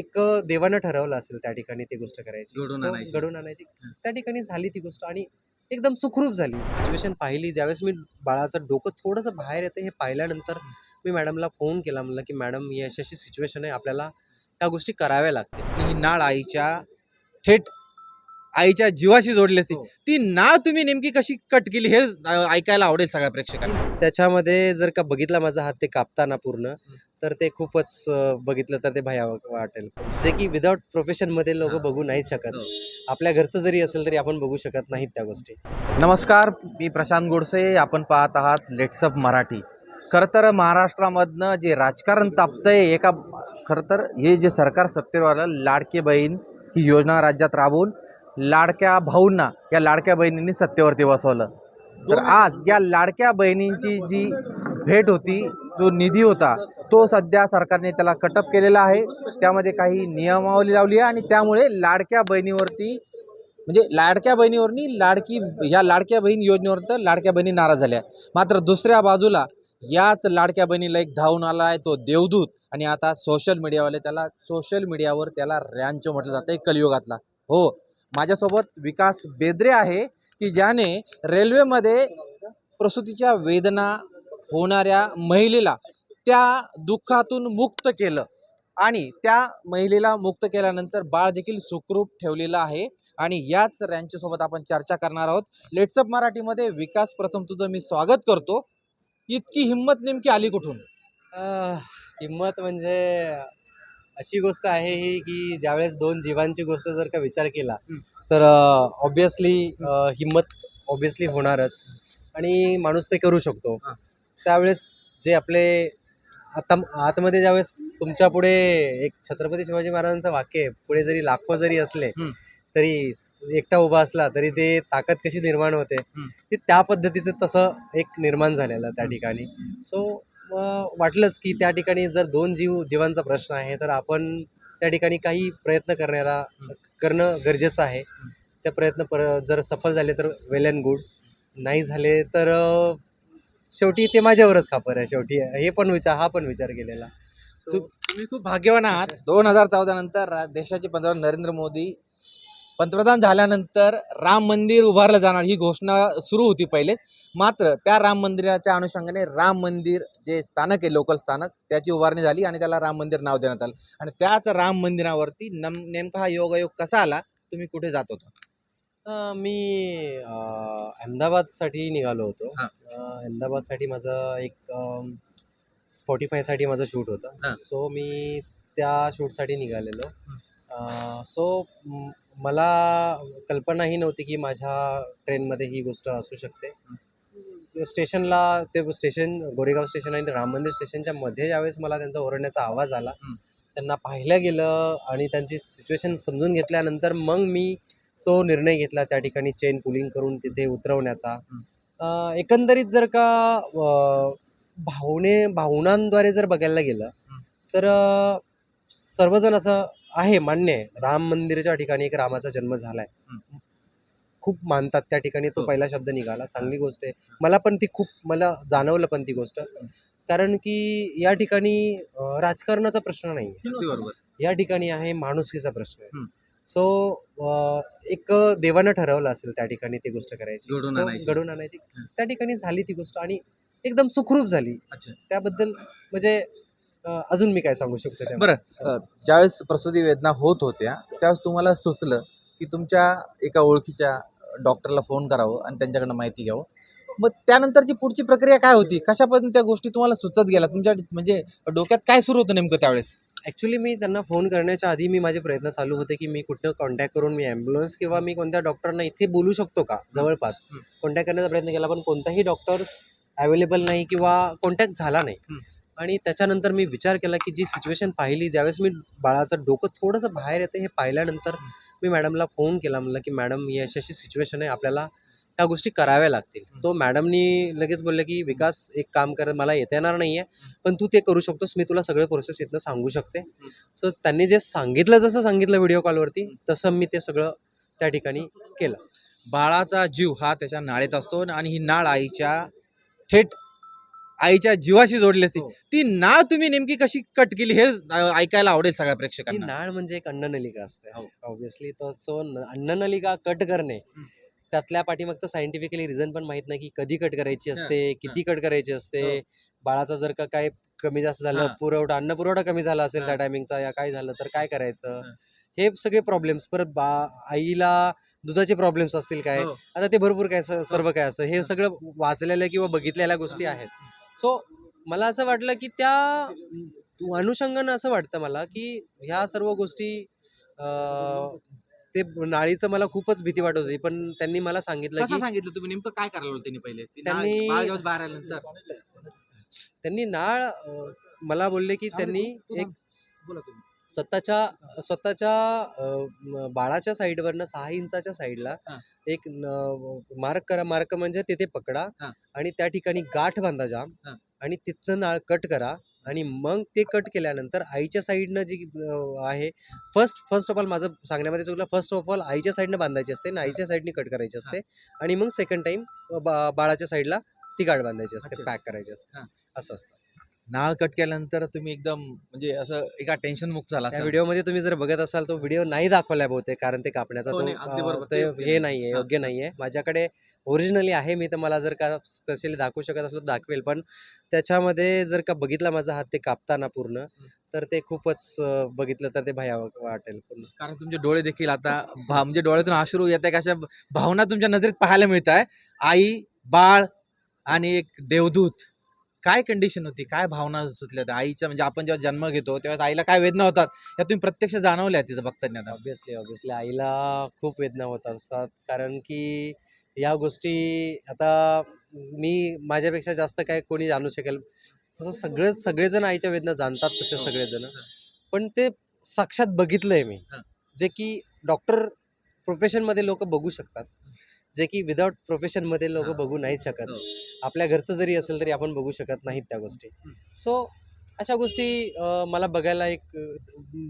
एक देवानं ठरवलं असेल त्या ठिकाणी ती गोष्ट करायची. घडवून So, आणायची. आणायची. त्या ठिकाणी झाली ती गोष्ट आणि एकदम सुखरूप झाली. सिच्युएशन पाहिली. ज्यावेळेस मी बाळाचं डोकं थोडंसं बाहेर येतं हे पाहिल्यानंतर मी मॅडमला फोन केला. म्हणलं की मॅडम ही अशी अशी सिच्युएशन आहे. आपल्याला त्या गोष्टी कराव्या लागतील. ही नाळ आईच्या थेट आईच्या जीवाशी जोडली असती. हो. ती नाळ तुम्ही नेमकी कशी कट केली हे ऐकायला आवडेल सगळ्या प्रेक्षकांना. त्याच्यामध्ये जर का बघितला माझा हात ते कापताना पूर्ण तर ते खूपच बघितलं तर ते भयावह वाटेल. जे की विदाउट प्रोफेशनमध्ये लोक. बघू नाही शकत. हो. आपल्या घरचं जरी असेल तरी आपण बघू शकत नाहीत त्या गोष्टी. नमस्कार मी प्रशांत गोडसे. आपण पाहत आहात लेट्सअप मराठी. खरं तर महाराष्ट्रामधनं जे राजकारण तापतंय एका खरं तर हे जे सरकार सत्तेवर आलं लाडके बहीण ही योजना राज्यात राबवून लाडक्या भाऊंना या लाडक्या बहिणींनी सत्तेवरती बसवलं. तर आज या लाडक्या बहिणींची जी भेट होती जो निधी होता तो सध्या सरकारने त्याला कटअप केलेला आहे. त्यामध्ये काही नियमावली लावली आहे आणि त्यामुळे लाडक्या बहिणीवरती म्हणजे लाडक्या बहिणीवरनी लाडकी या लाडक्या बहीण योजनेवर तर लाडक्या बहिणी नाराज झाल्या. मात्र दुसऱ्या बाजूला याच लाडक्या बहिणीला एक धावून आला आहे तो देवदूत. आणि आता सोशल मीडियावाले त्याला सोशल मीडियावर त्याला रॅन्च म्हटलं जातं कलियुगातला. हो माझ्यासोबत विकास बेद्रे आहे की ज्याने रेल्वेमध्ये प्रसूतीच्या वेदना होणाऱ्या महिलेला त्या दुःखातून मुक्त केलं. आणि त्या महिलेला मुक्त केल्यानंतर बाळ देखील सुखरूप ठेवलेलं आहे. आणि याच रँचसोबत आपण चर्चा करणार आहोत. लेट्सअप मराठीमध्ये विकास प्रथम तुझं मी स्वागत करतो. इतकी हिंमत नेमकी आली कुठून? हिंमत म्हणजे अशी गोष्ट आहे ही की ज्यावेळेस दोन जीवांची गोष्ट जर का विचार केला. तर ऑब्विसली हिंमत ऑब्विसली होणारच आणि माणूस ते करू शकतो. त्यावेळेस जे आपले आता आतमध्ये ज्यावेळेस तुमच्यापुढे एक छत्रपती शिवाजी महाराजांचं वाक्य आहे पुढे जरी लाखो जरी असले. तरी एकटा उभा असला तरी ते ताकद कशी निर्माण होते. ते त्या पद्धतीचं तसं एक निर्माण झालेलं त्या. ठिकाणी सो वाटलंच की त्या ठिकाणी जर दोन जीव जीवांचा प्रश्न आहे तर आपण त्या ठिकाणी काही प्रयत्न करण्याला करणं गरजेचं आहे. त्या प्रयत्न पर जर सफल झाले तर वेल अँड गुड नाही झाले तर शेवटी ते माझ्यावरच खापर आहे शेवटी हे पण विचार हा पण विचार केलेला. So, तुम्ही खूप भाग्यवान आहात. दोन हजार चौदा नंतर देशाचे पंतप्रधान नरेंद्र मोदी पंतप्रधान झाल्यानंतर राम मंदिर उभारलं जाणार ही घोषणा सुरू होती पहिलेच. मात्र त्या राम मंदिराच्या अनुषंगाने राम मंदिर जे स्थानक आहे लोकल स्थानक त्याची उभारणी झाली आणि त्याला राम मंदिर नाव देण्यात आलं. आणि त्याच राम मंदिरावरती नम नेमका हा योगायोग कसा आला तुम्ही कुठे जात होता? मी अहमदाबादसाठी निघालो होतो. हां. अहमदाबादसाठी माझं एक स्पॉटीफायसाठी माझं शूट हां. होतं सो मी त्या शूटसाठी निघालेलो. सो मला कल्पनाही नव्हती की माझ्या ट्रेनमध्ये ही गोष्ट असू शकते स्टेशनला ते स्टेशन गोरेगाव स्टेशन आणि राम मंदिर स्टेशनच्या मध्ये ज्यावेळेस मला त्यांचा ओरडण्याचा आवाज आला. त्यांना पाहिलं गेलं आणि त्यांची सिच्युएशन समजून घेतल्यानंतर मग मी तो निर्णय घेतला त्या ठिकाणी चेन पुलिंग करून तिथे उतरवण्याचा एकंदरीत जर का भावने भावनांद्वारे जर बघायला गेलं. तर सर्वजण असं आहे मान्य आहे. राम मंदिराच्या ठिकाणी एक रामाचा जन्म झालाय. खूप मानतात त्या ठिकाणी तो हो. पहिला शब्द निघाला. चांगली गोष्ट आहे. मला पण ती खूप मला जाणवलं पण ती गोष्ट. कारण की या ठिकाणी राजकारणाचा प्रश्न नाही या ठिकाणी आहे माणुसकीचा प्रश्न आहे. सो एक देवानं ठरवलं असेल त्या ठिकाणी ती गोष्ट करायची. घडवून So, आणायची. त्या ठिकाणी झाली ती गोष्ट आणि एकदम सुखरूप झाली. त्याबद्दल म्हणजे अजून मी काय सांगू शकतो? बरं ज्यावेळेस प्रसूती वेदना होत होत्या त्यावेळेस तुम्हाला सुचलं की तुमच्या एका ओळखीच्या डॉक्टरला फोन करावं आणि त्यांच्याकडनं माहिती घ्यावं. मग त्यानंतरची पुढची प्रक्रिया काय होती? कशा पद्धतीने त्या गोष्टी तुम्हाला सुचत गेल्या? तुमच्या म्हणजे डोक्यात काय सुरू होतं नेमकं त्यावेळेस? ॲक्च्युली मी त्यांना फोन करण्याच्या आधी मी माझे प्रयत्न चालू होते की मी कुठनं कॉन्टॅक्ट करून मी ॲम्ब्युलन्स किंवा मी कोणत्या डॉक्टरना इथे बोलू शकतो का? जवळपास. हं. कॉन्टॅक्ट करण्याचा प्रयत्न केला पण कोणताही डॉक्टर्स अवेलेबल नाही किंवा कॉन्टॅक्ट झाला नाही. हं. आणि त्याच्यानंतर मी विचार केला की जी सिच्युएशन पाहिली ज्यावेळेस मी बाळाचं डोकं थोडंसं बाहेर येतं हे पाहिल्यानंतर. मी मॅडमला फोन केला म्हणलं की मॅडम ही अशी अशी सिच्युएशन आहे आपल्याला त्या गोष्टी कराव्या लागतील. तो मॅडमनी लगेच बोलले की विकास एक काम कर मला येता येणार नाही आहे पण तू ते करू शकतोस मी तुला सगळे प्रोसेस इथनं सांगू शकते सो त्यांनी जे सांगितलं जसं सांगितलं व्हिडिओ कॉलवरती तसं मी ते सगळं त्या ठिकाणी केलं बाळाचा जीव हा त्याच्या नाळेत असतो आणि ही नाळ आईच्या थेट आईच्या जीवाशी जोडली असती हो. ती नाळ तुम्ही नेमकी कशी कट केली हे ऐकायला आवडेल सगळ्या प्रेक्षकांना नाळ म्हणजे एक अन्ननलिका असते हो. ऑब्विसली तर सो अन्ननलिका कट करणे हं. त्यातल्या पाठीमागचं सायंटिफिकली रिझन पण माहीत नाही की कधी कट करायची हं, असते किती कट करायची असते हो. बाळाचा जर का काय कमी जास्त झालं हां. पुरवठा अन्न पुरवठा कमी झाला असेल त्या हां. टायमिंगचा या काय झालं तर काय करायचं हं. हे सगळे प्रॉब्लेम्स परत बा आईला दुधाचे प्रॉब्लेम्स असतील काय हो. आता ते भरपूर काय सर्व काय असतं हे सगळं वाचलेल्या किंवा बघितलेल्या गोष्टी आहेत सो मला असं वाटलं की त्या अनुषंगानं असं वाटतं मला की ह्या सर्व गोष्टी ते नाळीचं मला खूपच भीती वाटत होती. पण त्यांनी मला सांगितलं कसं की सांगितलं तुम्ही? नेमकं काय करायला होतं त्यांनी पहिले? ती नाळ- त्यांनी- बाळ जेव्हा बाहेर आल्यानंतर? त्यांनी नाळ अं, मला बोलले की त्यांनी एक. बोला तुम्ही. स्वतःच्या स्वतःच्या बाळाच्या साईडवरनं सहा इंचाच्या साईडला हा. एक मार्क करा मार्क म्हणजे तिथे पकडा हा. आणि त्या ठिकाणी गाठ बांधा जाम हा. आणि तिथनं नाळ कट करा आणि मग ते कट केल्यानंतर आईच्या साईडनं जी अं, आहे फर्स्ट फर्स्ट ऑफ ऑल माझं सांगण्यामध्ये चुकलं फर्स्ट ऑफ ऑल आईच्या साईडनं बांधायची असते आणि आईच्या साईडने कट करायची असते आणि मग सेकंड टाइम बाळाच्या साईडला ती गाठ बांधायची असते अच्छा. पॅक करायची असते हा. असं असतं नाळ कट केल्यानंतर तुम्ही एकदम म्हणजे असं एका टेन्शन मुक्त झाला त्या असाल. व्हिडिओमध्ये तुम्ही जर बघत असाल तो व्हिडिओ नाही दाखवलाय बहुतेक कारण ते कापण्याचा हो, तो. ते ते हे नाही. नाहीये. योग्य नाहीये माझ्याकडे ओरिजिनली आहे मी तर मला जर का स्पेशली दाखवू शकत असलो तर दाखवेल पण त्याच्यामध्ये जर का बघितला माझा हात ते कापताना पूर्ण तर ते खूपच बघितलं तर ते भयावह वाटेल पूर्ण कारण तुमचे डोळे देखील आता भा- म्हणजे डोळ्यातून अश्रू येत आहे अशा भावना तुमच्या नजरेत पाहायला मिळत आहे आई बाळ आणि एक देवदूत काय कंडिशन होती? काय भावना सुचल्या होत्या? आईच्या म्हणजे आपण जेव्हा जन्म घेतो तेव्हा आईला काय वेदना होतात? या तुम्ही प्रत्यक्ष जाणवल्या तिथं बघताना? आता ऑब्विसली ऑब्विसली आईला खूप वेदना होत असतात. कारण की या गोष्टी आता मी माझ्यापेक्षा जास्त काय कोणी जाणू शकेल. तसं सगळं सगळेजण आईच्या वेदना जाणतात तसे हो. सगळेजण. पण ते साक्षात बघितलंय मी. जे की डॉक्टर प्रोफेशनमध्ये लोक बघू शकतात. जे की विदाउट प्रोफेशनमध्ये लोक. बघू नाही शकत. हो. आपल्या घरचं जरी असेल तरी आपण बघू शकत नाहीत त्या गोष्टी. सो अशा गोष्टी मला बघायला एक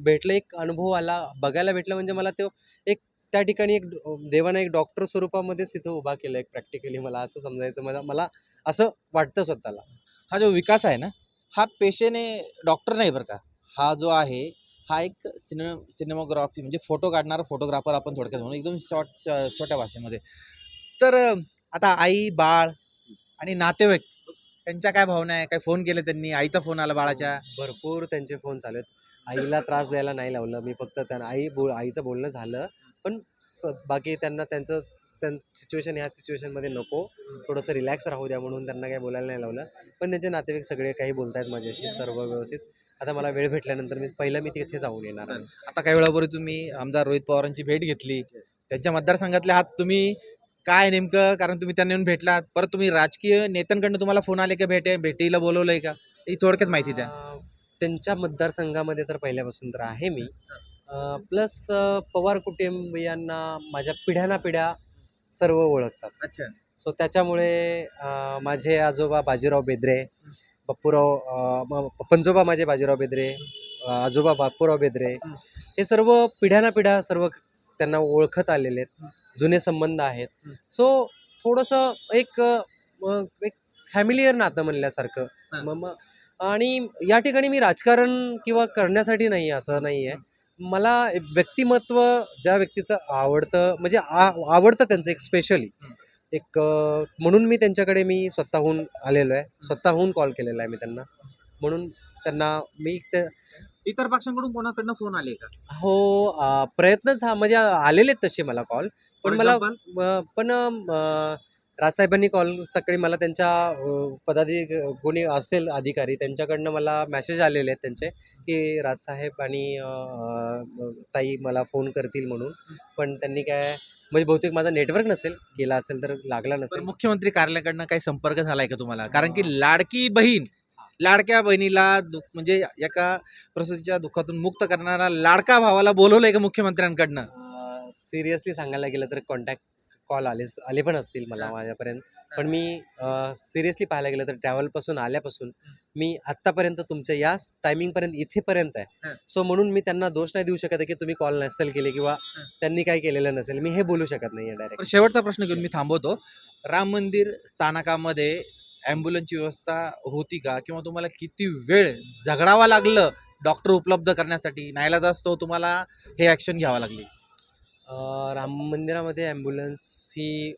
भेटलं एक अनुभव आला. बघायला भेटलं म्हणजे मला तो एक त्या ठिकाणी एक देवानं एक डॉक्टर स्वरूपामध्येच तिथं उभा केलं एक प्रॅक्टिकली मला असं समजायचं. मला मला असं वाटतं स्वतःला. हा जो विकास आहे ना हा पेशेने डॉक्टर नाही बरं का. हा जो आहे हा एक सिने सिनेमाग्राफी म्हणजे फोटो काढणारा फोटोग्राफर आपण थोडक्यात म्हणून एकदम शॉर्ट छोट्या भाषेमध्ये. तर आता आई बाळ आणि नातेवाईक त्यांच्या काय भावना आहे? काय फोन केले त्यांनी? आईचा फोन आला बाळाच्या? भरपूर त्यांचे फोन चालू आहेत. आईला त्रास द्यायला नाही लावलं. मी फक्त त्यांना आई बोल आईचं बोलणं झालं. पण स- बाकी त्यांना त्यांचं त्यां सिच्युएशन ह्या सिच्युएशनमध्ये नको. थोडंसं रिलॅक्स राहू द्या म्हणून त्यांना काही बोलायला नाही लावलं. पण त्यांचे नातेवाईक सगळे काही बोलतायत माझ्याशी सर्व व्यवस्थित. आता मला वेळ भेटल्यानंतर मी पहिलं मी तिथे जाऊन येणार आहे. आता काही वेळापूर्वी तुम्ही आमदार रोहित पवारांची भेट घेतली. त्यांच्या मतदारसंघातले आहात तुम्ही काय नेमकं? कारण तुम्ही त्यांना येऊन भेटलात. परत तुम्ही राजकीय नेत्यांकडनं तुम्हाला फोन आले का भेटे? भेटीला बोलवलंय का? ही थोडक्यात माहिती द्या. त्यांच्या मतदारसंघामध्ये तर पहिल्यापासून तर आहे मी. प्लस पवार कुटुंबियांना माझ्या पिढ्याना पिढ्या सर्व ओळखतात. अच्छा. सो त्याच्यामुळे माझे आजोबा बाजीराव बेद्रे बापूराव पंजोबा माझे बाजीराव बेद्रे आजोबा बापूराव बेद्रे. हे सर्व पिढ्याना पिढ्या सर्व त्यांना ओळखत आलेले आहेत जुने संबंध आहेत. सो थोडंसं एक एक फॅमिलियर नातं म्हणल्यासारखं. मग मग- आणि या ठिकाणी मी राजकारण किंवा करण्यासाठी नाही असं नाही आहे मला व्यक्तिमत्व ज्या व्यक्तीचं आवडतं म्हणजे आ- आवडतं त्यांचं एक स्पेशली. एक म्हणून मी त्यांच्याकडे मी स्वतःहून आलेलो आहे. स्वतःहून कॉल केलेला आहे मी त्यांना. म्हणून त्यांना मी ते इतर पक्षांकडून कोणाकडनं फोन आले का? हो अं, प्रयत्न झा म्हणजे आलेले तसे मला कॉल पण For मला? अं, पण अं, राजसाहेबांनी कॉल सकाळी मला त्यांच्या अं, पदाधिक कोणी असेल अधिकारी त्यांच्याकडनं मला मेसेज आलेले आहेत त्यांचे की राजसाहेब आणि अं, ताई मला फोन करतील म्हणून. पण त्यांनी काय म्हणजे बहुतेक माझा नेटवर्क नसेल केला असेल तर लागला तर नसेल. मुख्यमंत्री कार्यालयाकडनं काही संपर्क झालाय का तुम्हाला? कारण की लाडकी बहीण लाडक्या बहिणीला दुःख म्हणजे एका प्रसूतीच्या दुःखातून मुक्त करणारा लाडका भावाला बोलवलंय का मुख्यमंत्र्यांकडनं? सिरियसली सांगायला गेलं तर कॉन्टॅक्ट कॉल आले आले पण असतील मला. माझ्यापर्यंत. पण मी सिरियसली पाहायला गेलं तर ट्रॅव्हलपासून आल्यापासून मी आत्तापर्यंत तुमच्या या टायमिंगपर्यंत इथेपर्यंत. आहे. सो म्हणून मी त्यांना दोष नाही देऊ शकत आहे की तुम्ही कॉल नसेल केले किंवा. त्यांनी काही केलेलं नसेल. मी हे बोलू शकत नाही डायरेक्ट. शेवटचा प्रश्न घेऊन मी थांबवतो. राम मंदिर स्थानकामध्ये ॲम्ब्युलन्सची व्यवस्था होती का? किंवा तुम्हाला किती वेळ झगडावा लागलं डॉक्टर उपलब्ध करण्यासाठी? नाहीला असतो तुम्हाला हे ॲक्शन घ्यावं लागली. अं, राम मंदिरामध्ये ॲम्ब्युलन्स ही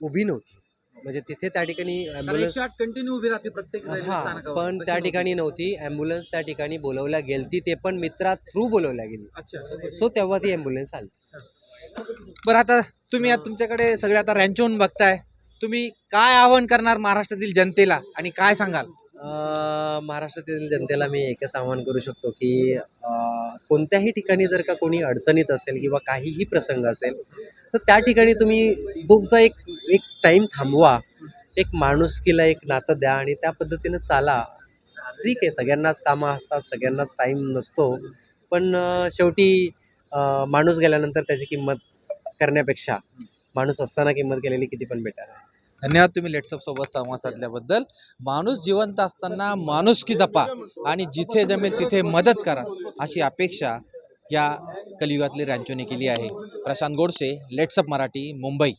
उभी नव्हती. म्हणजे तिथे त्या ठिकाणी ॲम्ब्युलन्स कंटिन्यू उभी राहते प्रत्येक हा पण त्या ठिकाणी नव्हती. ॲम्ब्युलन्स त्या ठिकाणी बोलवल्या गेलती. ते पण मित्रा थ्रू बोलवल्या गेली. अच्छा सो तेव्हा ती ॲम्ब्युलन्स आली. बरं आता तुम्ही आता तुमच्याकडे सगळे आता रँचवून बघताय. तुम्ही काय आवाहन करणार महाराष्ट्रातील जनतेला आणि काय सांगाल? महाराष्ट्रातील जनतेला मी एकच आवाहन करू शकतो की अं, कोणत्याही ठिकाणी जर का कोणी अडचणीत असेल किंवा काहीही प्रसंग असेल तर त्या ठिकाणी तुम्ही तुमचा एक एक टाईम थांबवा. एक माणुसकीला एक नातं द्या आणि त्या पद्धतीनं चाला. ठीक आहे सगळ्यांनाच कामं असतात सगळ्यांनाच टाईम नसतो. पण अं, शेवटी अं, माणूस गेल्यानंतर त्याची किंमत करण्यापेक्षा माणूस असताना किंमत केलेली किती पण बेटर आहे. धन्यवाद तुम्ही लेट्सअप सोबत संवाद साधल्याबद्दल. माणूस जिवंत असताना माणुसकी जपा आणि जिथे जमेल तिथे मदत करा अशी अपेक्षा या कलियुगातली रँचोने केली आहे. प्रशांत गोडसे लेट्सअप मराठी मुंबई.